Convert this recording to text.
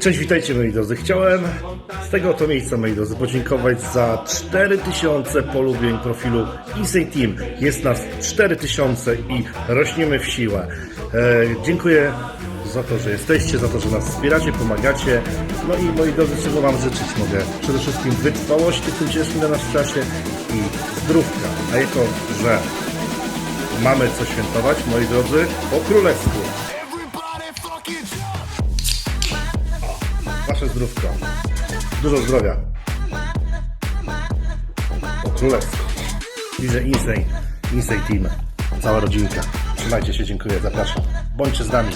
Cześć, witajcie moi drodzy. Chciałem z tego oto miejsca, moi drodzy, podziękować za 4000 polubień profilu Insane Team. Jest nas 4000 i rośniemy w siłę. E, dziękuję za to, że jesteście, za to, że nas wspieracie, pomagacie. No i moi drodzy, czego Wam życzyć mogę? Przede wszystkim wytrwałości w tym ciężkim dla nas czasie i zdrówka. A jako, że mamy co świętować, moi drodzy, po królewsku. Wasze zdrówko. Dużo zdrowia. O królewsko. Widzę Insane. Insane Team. Cała rodzinka. Trzymajcie się, dziękuję. Zapraszam. Bądźcie z nami.